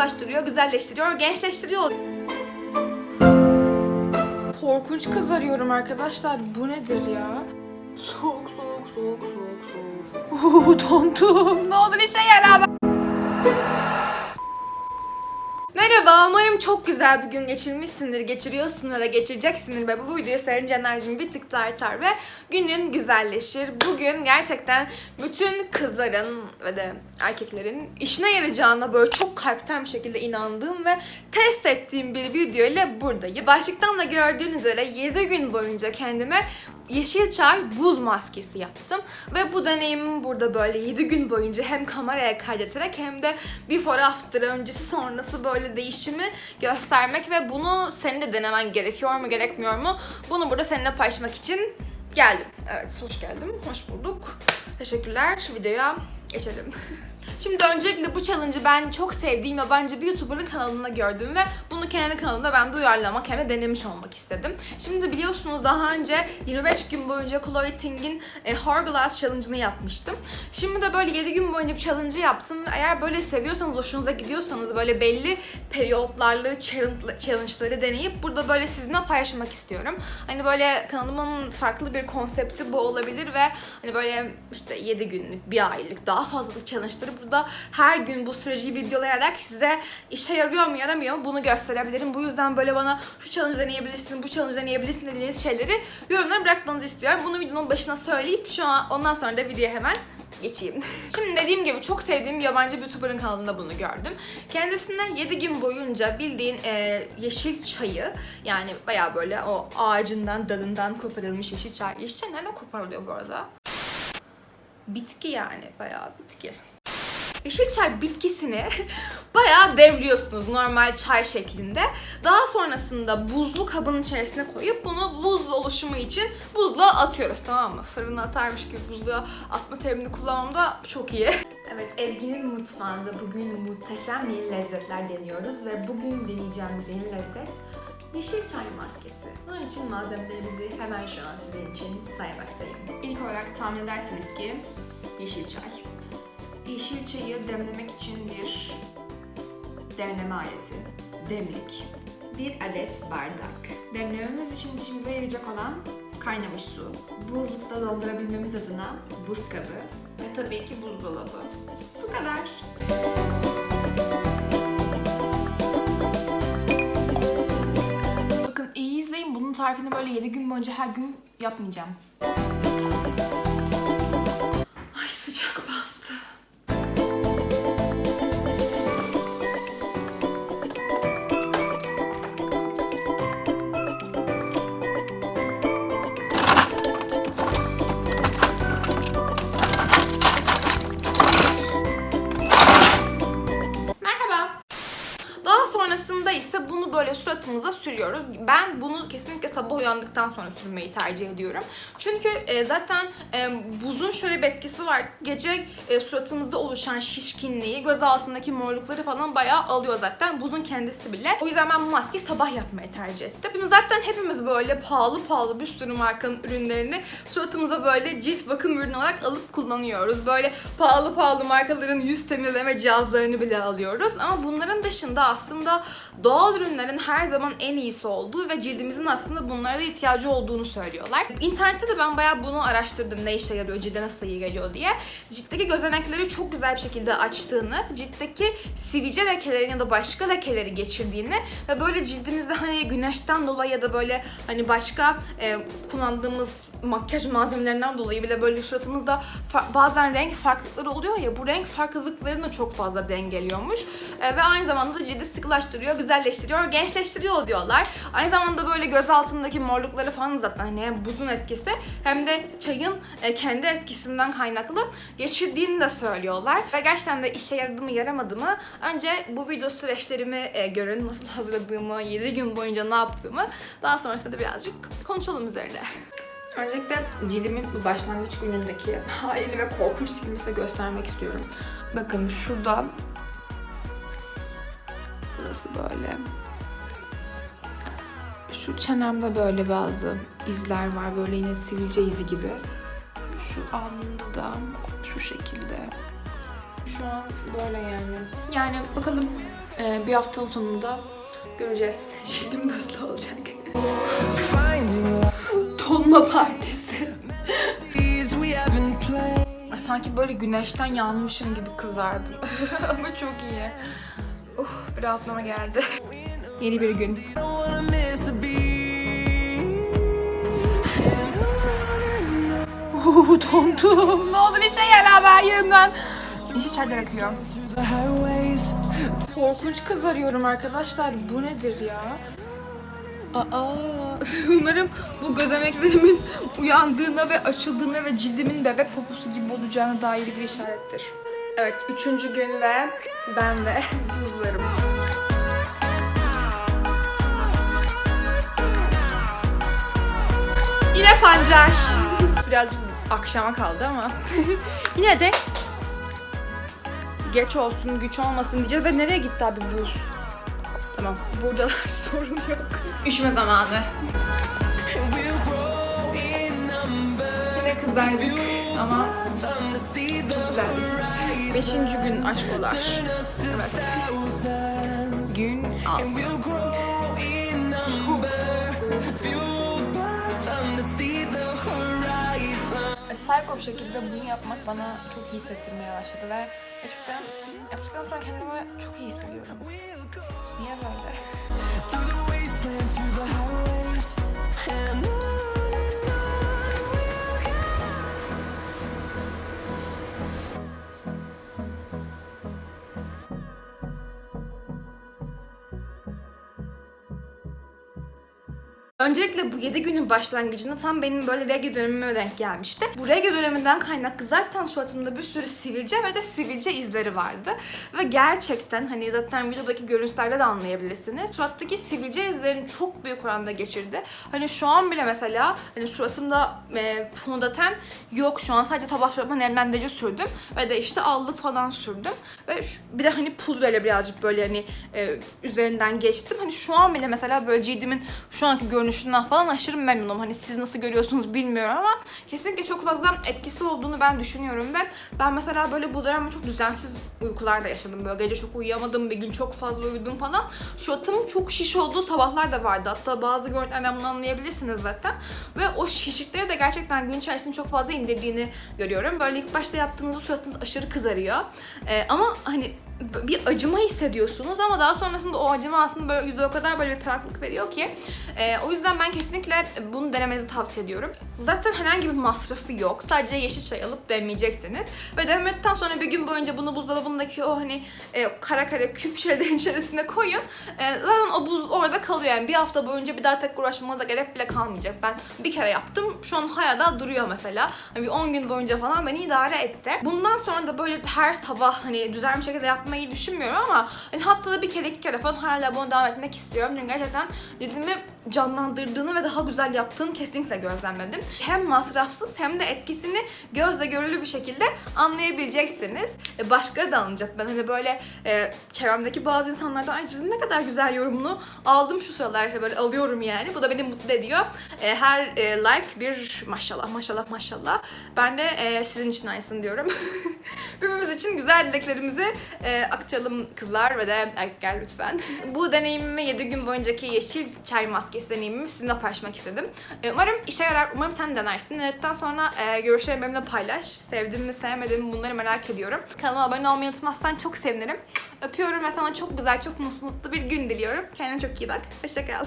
sıkılaştırıyor, güzelleştiriyor, gençleştiriyor. Korkunç kızarıyorum arkadaşlar. Bu nedir ya? Soğuk soğuk soğuk soğuk soğuk. Uuu dondum. Ne olur işe yara. Merhaba, umarım çok güzel bir gün geçirmişsindir, geçiriyorsun ya da geçireceksindir ve bu videoyu seyredince enerjim bir tık daha artar ve günün güzelleşir. Bugün gerçekten bütün kızların ve de erkeklerin işine yarayacağına böyle çok kalpten bir şekilde inandığım ve test ettiğim bir video ile buradayım. Başlıktan da gördüğünüz üzere 7 gün boyunca kendime yeşil çay buz maskesi yaptım. Ve bu deneyimimi burada böyle 7 gün boyunca hem kameraya kaydeterek hem de before after öncesi sonrası böyle değişimi göstermek ve bunu senin de denemen gerekiyor mu gerekmiyor mu? Bunu burada seninle paylaşmak için geldim. Evet hoş geldim. Hoş bulduk. Teşekkürler. Videoya geçelim. Şimdi öncelikle bu challenge'ı ben çok sevdiğim yabancı bir YouTuber'ın kanalında gördüm ve bunu kendi kanalımda ben de uyarlamak hem de denemiş olmak istedim. Şimdi biliyorsunuz daha önce 25 gün boyunca Chloe Ting'in e, Hourglass Challenge'ını yapmıştım. Şimdi de böyle 7 gün boyunca bir challenge yaptım eğer böyle seviyorsanız, hoşunuza gidiyorsanız böyle belli periyotlarlı challenge- challenge'ları deneyip burada böyle sizinle paylaşmak istiyorum. Hani böyle kanalımın farklı bir konsepti bu olabilir ve hani böyle işte 7 günlük, bir aylık, daha fazlalık challenge'ları burada her gün bu süreci videolayarak size işe yarıyor mu yaramıyor mu bunu gösterebilirim. Bu yüzden böyle bana şu challenge deneyebilirsin, bu challenge deneyebilirsin dediğiniz şeyleri yorumlara bırakmanızı istiyorum. Bunu videonun başına söyleyip şu an ondan sonra da videoya hemen geçeyim. Şimdi dediğim gibi çok sevdiğim bir yabancı bir YouTuber'ın kanalında bunu gördüm. Kendisine 7 gün boyunca bildiğin e, yeşil çayı yani baya böyle o ağacından dalından koparılmış yeşil çay. Yeşil çay nereden koparılıyor bu arada? Bitki yani bayağı bitki. Yeşil çay bitkisini bayağı demliyorsunuz normal çay şeklinde. Daha sonrasında buzlu kabın içerisine koyup bunu buz oluşumu için buzluğa atıyoruz tamam mı? Fırına atarmış gibi buzluğa atma terimini kullanmam da çok iyi. Evet Ezgi'nin mutfağında bugün muhteşem yeni lezzetler deniyoruz ve bugün deneyeceğimiz yeni lezzet yeşil çay maskesi. Bunun için malzemelerimizi hemen şu an sizin için saymaktayım. İlk olarak tahmin edersiniz ki yeşil çay. Yeşil çayı demlemek için bir demleme aleti, demlik, bir adet bardak. Demlememiz için işimize yarayacak olan kaynamış su, buzlukta doldurabilmemiz adına buz kabı ve tabii ki buzdolabı. Bu kadar. Bakın iyi izleyin. Bunun tarifini böyle 7 gün boyunca her gün yapmayacağım. Böyle suratımıza sürüyoruz. Ben bunu kesinlikle sabah uyandıktan sonra sürmeyi tercih ediyorum. Çünkü e, zaten e, buzun şöyle bir etkisi var. Gece e, suratımızda oluşan şişkinliği, göz altındaki morlukları falan bayağı alıyor zaten. Buzun kendisi bile. O yüzden ben bu maskeyi sabah yapmayı tercih ettim. Şimdi zaten hepimiz böyle pahalı pahalı bir sürü markanın ürünlerini suratımıza böyle cilt bakım ürünü olarak alıp kullanıyoruz. Böyle pahalı pahalı markaların yüz temizleme cihazlarını bile alıyoruz. Ama bunların dışında aslında doğal ürünlerin her zaman en iyisi olduğu ve cildimizin aslında bunlara da ihtiyacı olduğunu söylüyorlar. İnternette de ben bayağı bunu araştırdım. Ne işe yarıyor, cilde nasıl iyi geliyor diye. Ciltteki gözenekleri çok güzel bir şekilde açtığını, ciltteki sivilce lekelerini ya da başka lekeleri geçirdiğini ve böyle cildimizde hani güneşten dolayı ya da böyle hani başka e, kullandığımız makyaj malzemelerinden dolayı bile böyle suratımızda bazen renk farklılıkları oluyor ya bu renk farklılıklarını çok fazla dengeliyormuş. E, ve aynı zamanda da cildi sıkılaştırıyor, güzelleştiriyor, gençleştiriyor diyorlar. Aynı zamanda böyle göz altındaki morlukları falan zaten hani hem buzun etkisi hem de çayın e, kendi etkisinden kaynaklı geçirdiğini de söylüyorlar. Ve gerçekten de işe yaradı mı yaramadı mı önce bu video süreçlerimi e, görün. Nasıl hazırladığımı, 7 gün boyunca ne yaptığımı daha sonrasında da birazcık konuşalım üzerine. Öncelikle cildimin bu başlangıç günündeki halini ve korkunç tipimi size göstermek istiyorum. Bakın şurada burası böyle. Şu çenemde böyle bazı izler var. Böyle yine sivilce izi gibi. Şu alnımda da şu şekilde. Şu an böyle yani. Yani bakalım Ee, bir haftanın sonunda göreceğiz. Cildim nasıl olacak. Tonma partisi. Sanki böyle güneşten yanmışım gibi kızardım. Ama çok iyi. Uh, bir rahatlama geldi. Yeni bir gün. Uh, dondum. Ne olur işe yara ben yerimden. İşi çaydan akıyor. Korkunç kızarıyorum arkadaşlar. Bu nedir ya? Aa, umarım bu gözeneklerimin uyandığına ve açıldığına ve cildimin bebek poposu gibi olacağına dair bir işarettir. Evet, üçüncü gün ve ben ve buzlarım. Yine pancar. Birazcık akşama kaldı ama yine de geç olsun, güç olmasın diyeceğiz ve nereye gitti abi buz? Tamam, buradalar sorun yok. Üşüme zamanı. Yine kızardık ama the güzeldi. Beşinci gün aşkolar. Evet. Gün altı. Psycho bir şekilde bunu yapmak bana çok iyi hissettirmeye başladı ve gerçekten yaptıktan sonra kendimi çok iyi hissediyorum. Niye böyle? Öncelikle bu 7 günün başlangıcında tam benim böyle regl dönemime denk gelmişti. Bu regl döneminden kaynaklı zaten suratımda bir sürü sivilce ve de sivilce izleri vardı. Ve gerçekten hani zaten videodaki görüntülerde de anlayabilirsiniz. Surattaki sivilce izlerini çok büyük oranda geçirdi. Hani şu an bile mesela hani suratımda e, fondöten yok şu an sadece tabak suratıma nemlendirici sürdüm. Ve de işte allık falan sürdüm. Ve şu- bir de hani pudrayla birazcık böyle hani e, üzerinden geçtim. Hani şu an bile mesela böyle cildimin şu anki görünüşünden falan aşırı memnunum. Hani siz nasıl görüyorsunuz bilmiyorum ama kesinlikle çok fazla etkisi olduğunu ben düşünüyorum ve ben mesela böyle bu dönemde çok düzensiz uykular da yaşadım. Böyle gece çok uyuyamadım, bir gün çok fazla uyudum falan. Suratımın çok şiş olduğu sabahlar da vardı. Hatta bazı görüntülerden bunu anlayabilirsiniz zaten. Ve o şişlikleri de gerçekten gün içerisinde çok fazla indirdiğini görüyorum. Böyle ilk başta yaptığınızda suratınız aşırı kızarıyor. Ee, ama hani bir acıma hissediyorsunuz ama daha sonrasında o acıma aslında böyle yüzde o kadar böyle bir ferahlık veriyor ki. Ee, o yüzden ben kesinlikle bunu denemenizi tavsiye ediyorum. Zaten herhangi bir masrafı yok. Sadece yeşil çay alıp demleyeceksiniz. Ve demledikten sonra bir gün boyunca bunu buzdolabındaki o hani e, kara kara küp şeylerin içerisine koyun. E, zaten o buz orada kalıyor yani. Bir hafta boyunca bir daha tek uğraşmanıza gerek bile kalmayacak. Ben bir kere yaptım. Şu an hala duruyor mesela. Hani bir 10 gün boyunca falan beni idare etti. Bundan sonra da böyle her sabah hani düzenli şekilde yapmayı düşünmüyorum ama hani haftada bir kere iki kere falan hala bunu devam etmek istiyorum. Çünkü gerçekten cildimi canlandırdığını ve daha güzel yaptığını kesinlikle gözlemledim. Hem masrafsız hem de etkisini gözle görülür bir şekilde anlayabileceksiniz. E, başkaları da anlayacak. Ben hani böyle e, çevremdeki bazı insanlardan ay ne kadar güzel yorumunu aldım şu sıralar böyle alıyorum yani. Bu da beni mutlu ediyor. E, her e, like bir maşallah maşallah maşallah. Ben de e, sizin için aynısını diyorum. Birbirimiz için güzel dileklerimizi e, aktaralım kızlar ve de erkekler lütfen. Bu deneyimimi 7 gün boyuncaki yeşil çay maskesi deneyimimi sizinle paylaşmak istedim. E, umarım işe yarar, umarım sen denersin. Denedikten sonra e, görüşlerimi benimle paylaş. Sevdim mi sevmedim mi bunları merak ediyorum. Kanalıma abone olmayı unutmazsan çok sevinirim. Öpüyorum ve sana çok güzel, çok mutlu bir gün diliyorum. Kendine çok iyi bak. Hoşçakal.